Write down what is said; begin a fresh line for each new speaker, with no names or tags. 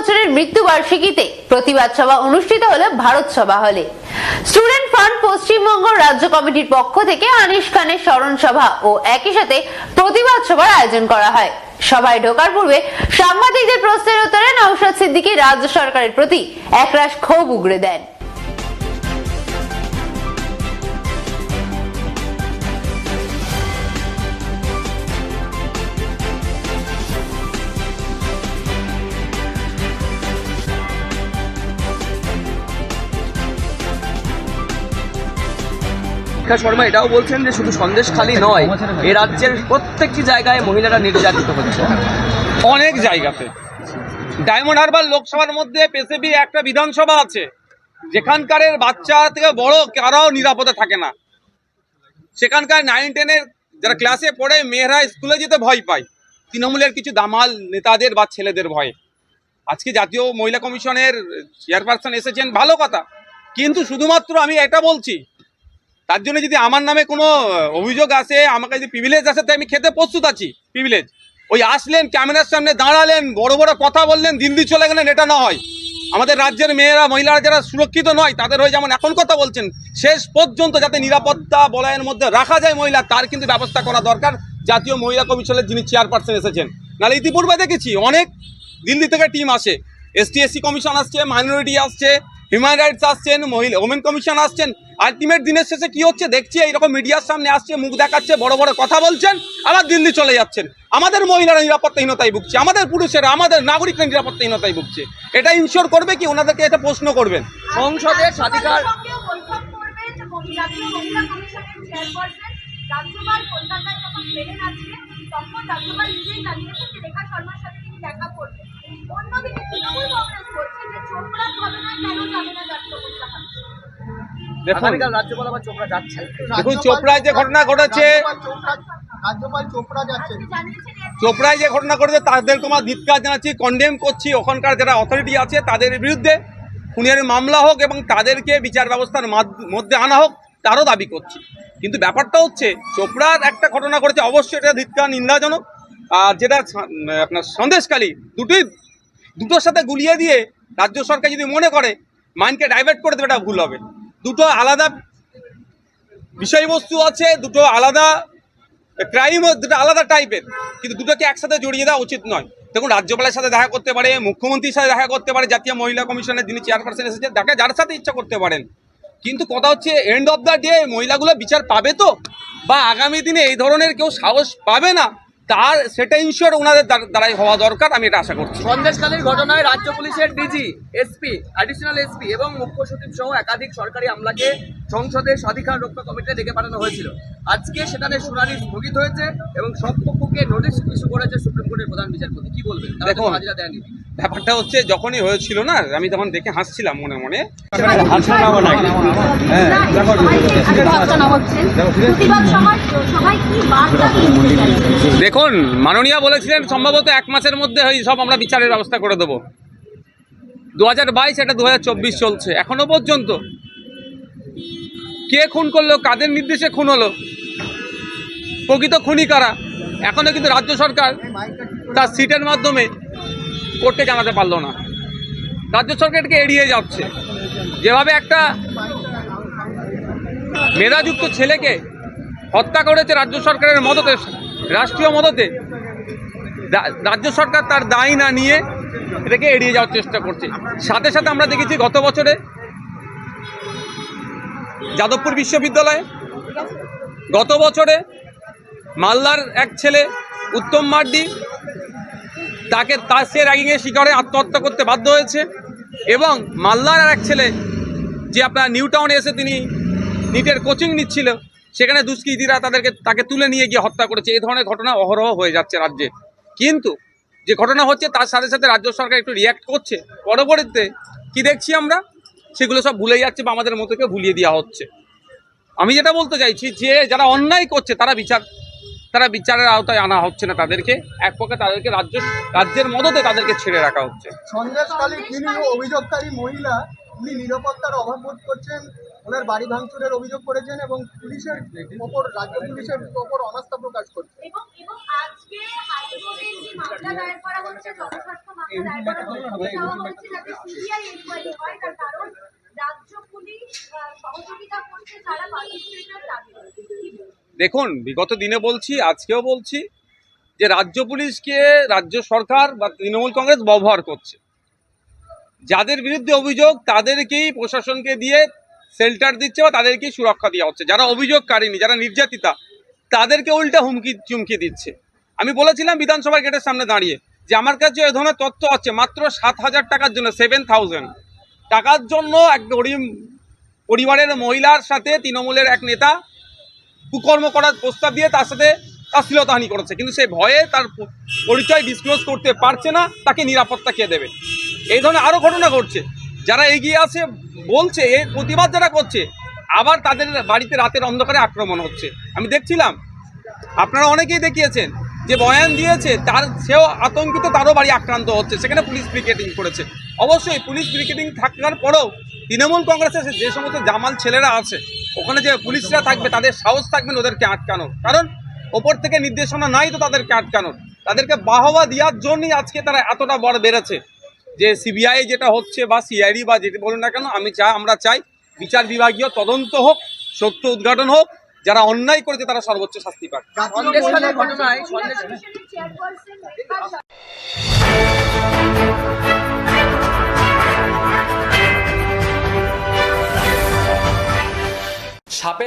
বছরের মৃত্যুবার্ষিকীতে প্রতিবাদ সভা অনুষ্ঠিত হলো ভারত সভা হলে। স্টুডেন্ট ফান্ড পশ্চিমবঙ্গ রাজ্য কমিটির পক্ষ থেকে আনিস খানের স্মরণ সভা ও একই সাথে প্রতিবাদ সভার আয়োজন করা হয়। সভায় ঢোকার পূর্বে সাংবাদিকদের প্রশ্নের উত্তরে নওশাদ সিদ্দিকী রাজ্য সরকারের প্রতি একরাশ ক্ষোভ উগড়ে দেন।
শিক্ষা শর্মা এটাও বলছেন যে শুধু সন্দেশখালী নয়, এ রাজ্যের প্রত্যেকটি জায়গায় মহিলারা নির্যাতিত হচ্ছে।
অনেক জায়গাতে। ডায়মন্ড হারবার লোকসভার মধ্যে পেসেবি একটা বিধানসভা আছে। যেখানকারের বাচ্চা থেকে বড় কারাও নিরাপদে থাকে না। সেখানকার নাইন টেনের যারা ক্লাসে পড়ে, মেয়েরা স্কুলে যেতে ভয় পায়। তৃণমূলের কিছু দামাল নেতাদের বা ছেলেদের ভয়ে। আজকে জাতীয় মহিলা কমিশনের চেয়ারপারসন এসেছেন, ভালো কথা। কিন্তু শুধুমাত্র আমি এটা বলছি তার জন্য যদি আমার নামে কোনো অভিযোগ আসে, আমাকে যদি প্রিভিলেজ আসে, তাই আমি খেতে প্রস্তুত আছি প্রিভিলেজ ওই আসলেন, ক্যামেরার সামনে দাঁড়ালেন, বড় বড় কথা বললেন দিল্লি চলে গেলেন, এটা না হয় আমাদের রাজ্যের মেয়েরা, মহিলারা যারা সুরক্ষিত নয়, তাদের হয়ে যেমন এখন কথা বলছেন, শেষ পর্যন্ত যাতে নিরাপত্তা বলয়ের মধ্যে রাখা যায় মহিলা, তার কিন্তু ব্যবস্থা করা দরকার। জাতীয় মহিলা কমিশনের যিনি চেয়ারপারসন এসেছেন। নাহলে ইতিপূর্বে দেখেছি, অনেক দিল্লি থেকে টিম আসে। এসটি এসসি কমিশন আসছে মাইনরিটি আসছে হিউম্যান রাইটস আসছেন, মহিলা ওমেন কমিশন আসছেন আলটিমেট দিনের শেষে কি হচ্ছে? দেখছি এইরকম মিডিয়ার সামনে আসছে মুখ দেখাচ্ছে বড় বড় কথা বলছেন আবার দিল্লি চলে যাচ্ছেন। আমাদের মহিলারা নিরাপত্তাহীনতায় ভুগছে আমাদের পুরুষেরা আমাদের নাগরিকরা নিরাপত্তাহীনতায় ভুগছে। এটা ইনশিওর করবে কি? ওনাদেরকে এটা প্রশ্ন করবেন।
সংসদে স্বাধিকার
সঙ্গেও বৈঠক করবে যে মহি- জাতীয় মহিলা কমিশনের চেয়ারপারসন রাজ্যপাল কলকাতায় যখন ফেরেন আজকে তখন রাজ্যপাল নিজেই জানিয়েছেন যে রেখা শর্মার সাথে তিনি দেখা করবেন। অন্যদিকে তৃণমূল কংগ্রেস বলছে যে চোপড়া হবে না কেন যাবে না
দেখুন।
আগামীকাল রাজ্যপাল আবার চোপড়া যাচ্ছে
দেখুন চোপড়ায় যে ঘটনা ঘটেছে চোপড়ায় যে ঘটনা ঘটেছে তাদেরকে আমার ধিৎকার জানাচ্ছি কন্ডেম করছি। ওখানকার যারা অথরিটি আছে তাদের বিরুদ্ধে খুনের মামলা হোক এবং তাদেরকে বিচার ব্যবস্থার মধ্যে আনা হোক তারও দাবি করছি। কিন্তু ব্যাপারটা হচ্ছে চোপড়ার একটা ঘটনা ঘটেছে অবশ্যই এটা ধিৎকার নিন্দাজনক। আর যেটা আপনার সন্দেশকালী দুটোই দুটোর সাথে গুলিয়ে দিয়ে রাজ্য সরকার যদি মনে করে মাইন্ডকে ডাইভার্ট করে দেবে এটা ভুল হবে। দুটো আলাদা বিষয়বস্তু আছে, দুটো আলাদা ক্রাইম দুটো আলাদা টাইপের কিন্তু দুটোকে একসাথে জড়িয়ে দেওয়া উচিত নয়। দেখুন, রাজ্যপালের সাথে দেখা করতে পারে, মুখ্যমন্ত্রীর সাথে দেখা করতে পারে, জাতীয় মহিলা কমিশনের যিনি চেয়ারপারসন এসেছেন দেখা যার সাথে ইচ্ছা করতে পারেন। কিন্তু কথা হচ্ছে এন্ড অফ দ্য ডে মহিলাগুলো বিচার পাবে তো? বা আগামী দিনে এই ধরনের কেউ সাহস পাবে না? তার সেটা ইনশিওর ওনাদের দ্বারা- দ্বারাই হওয়া দরকার আমি এটা আশা করছি।
সন্দেশকালীন ঘটনায় রাজ্য পুলিশের ডিজি এসপি অ্যাডিশনাল এসপি এবং মুখ্য সচিব সহ একাধিক সরকারি আমলাকে সংসদের স্বাধিকার রক্ষা কমিটিতে ডেকে পাঠানো হয়েছিল। আজকে সেখানে শুনানি স্থগিত হয়েছে এবং সব পক্ষকে নোটিশ ইস্যু করেছে সুপ্রিম কোর্টের প্রধান বিচারপতি। কি বলবেন। হাজিরা দেয়নি।
ব্যাপারটা হচ্ছে যখনই হয়েছিল না আমি তখন দেখে হাসছিলাম মনে মনে? দেখুন মাননীয়া বলেছিলেন সম্ভবত এক মাসের মধ্যে ওই সব আমরা বিচারের ব্যবস্থা করে দেবো। দু হাজার বাইশ এটা দু হাজার চব্বিশ চলছে এখনও পর্যন্ত। কে খুন করল কাদের নির্দেশে খুন হলো? প্রকৃত খুনি কারা? এখনও কিন্তু রাজ্য সরকার তার সিটের মাধ্যমে কোর্টে জানাতে পারল না। রাজ্য সরকারকে এড়িয়ে যাচ্ছে। যেভাবে একটা মেধাযুক্ত ছেলেকে হত্যা করেছে রাজ্য সরকারের মদতে, রাষ্ট্রীয় মদতে রাজ্য সরকার তার দায় না নিয়ে এটাকে এড়িয়ে যাওয়ার চেষ্টা করছে। সাথে সাথে আমরা দেখেছি গত বছরে যাদবপুর বিশ্ববিদ্যালয়ে গত বছরে মালদার এক ছেলে, উত্তম মার্ডি তাকে তার সে র্যাগিংয়ের শিকারে আত্মহত্যা করতে বাধ্য হয়েছে। এবং মালদার আর এক ছেলে, যে আপনার নিউ টাউনে এসে তিনি নিটের কোচিং নিচ্ছিল, সেখানে দুষ্কৃতীরা তাদেরকে, তাকে তুলে নিয়ে গিয়ে হত্যা করেছে। এই ধরনের ঘটনা অহরহ হয়ে যাচ্ছে রাজ্যে। কিন্তু যে ঘটনা হচ্ছে, তার সাথে সাথে রাজ্য সরকার একটু রিয়াক্ট করছে। পরবর্তীতে কি দেখছি আমরা? সেগুলো সব ভুলে যাচ্ছে বা আমাদের মতোকে ভুলিয়ে দেওয়া হচ্ছে। আমি যেটা বলতে চাইছি, যে যারা অন্যায় করছে, তারা বিচার তারা বিচারের আওতায় আনা হচ্ছে না তাদেরকে। এক পক্ষে তাদেরকে রাজ্য রাজ্যের মদতে তাদেরকে ছেড়ে রাখা হচ্ছে।
সন্দেশকালী তিনি অভিযোগকারী মহিলা উনি নিরাপত্তার অভাব বোধ করছেন ওনার বাড়ি ভাঙচুরের অভিযোগ করেছেন এবং পুলিশের ওপর রাজ্য পুলিশের ওপর অনাস্থা প্রকাশ করছেন
তার রাজ্য পুলিশ সহযোগিতা করছে যারা পার্টিসিপেটার তাদের
দেখুন, বিগত দিনে বলছি, আজকেও বলছি যে রাজ্য পুলিশকে রাজ্য সরকার বা তৃণমূল কংগ্রেস ব্যবহার করছে। যাদের বিরুদ্ধে অভিযোগ, তাদেরকেই প্রশাসনকে দিয়ে শেল্টার দিচ্ছে বা তাদেরকেই সুরক্ষা দেওয়া হচ্ছে। যারা অভিযোগকারিনী যারা নির্যাতিতা, তাদেরকে উল্টা হুমকি, চুমকি দিচ্ছে। আমি বলেছিলাম বিধানসভার গেটের সামনে দাঁড়িয়ে যে আমার কাছে এ ধরনের তথ্য আছে, মাত্র সাত হাজার টাকার জন্য সেভেন থাউজেন্ড টাকার জন্য এক গরিব পরিবারের মহিলার সাথে তৃণমূলের এক নেতা কুকর্ম করার প্রস্তাব দিয়ে তার সাথে অশ্লীলতাহানি করেছে। কিন্তু সে ভয়ে তার পরিচয় ডিসক্লোজ করতে পারছে না, তাকে নিরাপত্তা কে দেবে? এই ধরনের আরও ঘটনা ঘটছে। যারা এগিয়ে আসে বলছে, এর প্রতিবাদ যারা করছে, আবার তাদের বাড়িতে রাতের অন্ধকারে আক্রমণ হচ্ছে। আমি দেখছিলাম, আপনারা অনেকেই দেখিয়েছেন যে বয়ান দিয়েছে, তার, সেও আতঙ্কিত, তারও বাড়ি আক্রান্ত হচ্ছে। সেখানে পুলিশ ব্রিগেডিং করেছে। অবশ্যই পুলিশ ব্রিগেডিং থাকার পরেও তৃণমূল কংগ্রেসের যে সমস্ত জামাল ছেলেরা আছে ওখানে যে পুলিশরা থাকবে, তাদের সাহস থাকবেন ওদেরকে আটকানোর। কারণ ওপর থেকে নির্দেশনা নাই তো তাদেরকে আটকানোর। তাদেরকে বাহবা দেওয়ার জন্যই আজকে তারা এতটা বড় বেড়েছে যে সিবিআই যেটা হচ্ছে বা সিআইডি বা যেটা বলুন না কেন, আমি চাই আমরা চাই বিচার বিভাগীয় তদন্ত হোক, সত্য উদ্ঘাটন হোক, যারা অন্যায় করেছে তারা সর্বোচ্চ শাস্তি পাক।
ঘটনায়
সাপের